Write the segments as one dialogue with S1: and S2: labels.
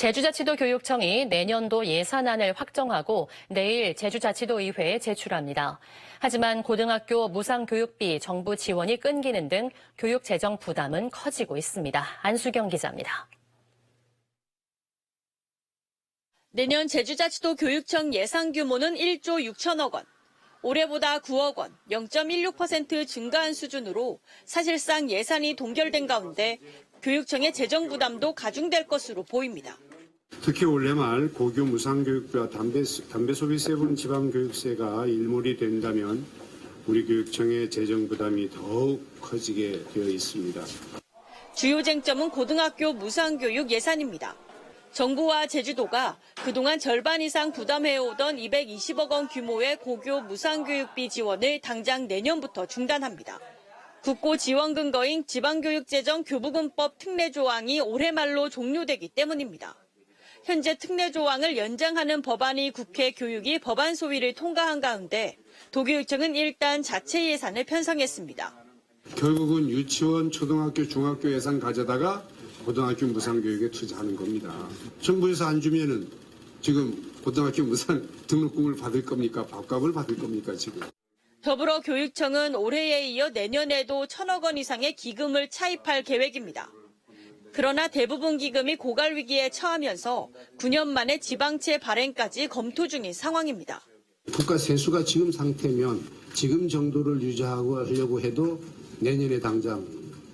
S1: 제주자치도 교육청이 내년도 예산안을 확정하고 내일 제주자치도의회에 제출합니다. 하지만 고등학교 무상교육비 정부 지원이 끊기는 등 교육 재정 부담은 커지고 있습니다. 안수경 기자입니다.
S2: 내년 제주자치도 교육청 예산 규모는 1조 6천억 원. 올해보다 9억 원, 0.16% 증가한 수준으로 사실상 예산이 동결된 가운데 교육청의 재정 부담도 가중될 것으로 보입니다.
S3: 특히 올해 말 고교 무상교육비와 담배, 담배 소비세 분 지방교육세가 일몰이 된다면 우리 교육청의 재정 부담이 더욱 커지게 되어 있습니다.
S2: 주요 쟁점은 고등학교 무상교육 예산입니다. 정부와 제주도가 그동안 절반 이상 부담해오던 220억 원 규모의 고교 무상교육비 지원을 당장 내년부터 중단합니다. 국고 지원 근거인 지방교육재정 교부금법 특례 조항이 올해 말로 종료되기 때문입니다. 현재 특례 조항을 연장하는 법안이 국회 교육위 법안 소위를 통과한 가운데 도교육청은 일단 자체 예산을 편성했습니다.
S3: 결국은 유치원, 초등학교, 중학교 예산 가져다가 고등학교 무상교육에 투자하는 겁니다. 정부에서 안 주면은 지금 고등학교 무상 등록금을 받을 겁니까? 밥값을 받을 겁니까? 지금.
S2: 더불어 교육청은 올해에 이어 내년에도 천억 원 이상의 기금을 차입할 계획입니다. 그러나 대부분 기금이 고갈 위기에 처하면서 9년 만에 지방채 발행까지 검토 중인 상황입니다.
S3: 국가 세수가 지금 상태면 지금 정도를 유지하고 하려고 해도 내년에 당장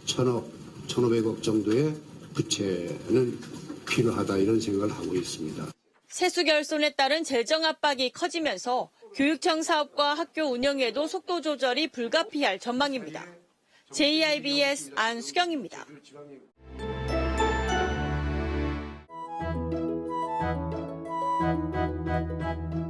S3: 천억, 천오백억 정도의 부채는 필요하다 이런 생각을 하고 있습니다.
S2: 세수 결손에 따른 재정 압박이 커지면서 교육청 사업과 학교 운영에도 속도 조절이 불가피할 전망입니다. JIBS 안수경입니다. Thank you.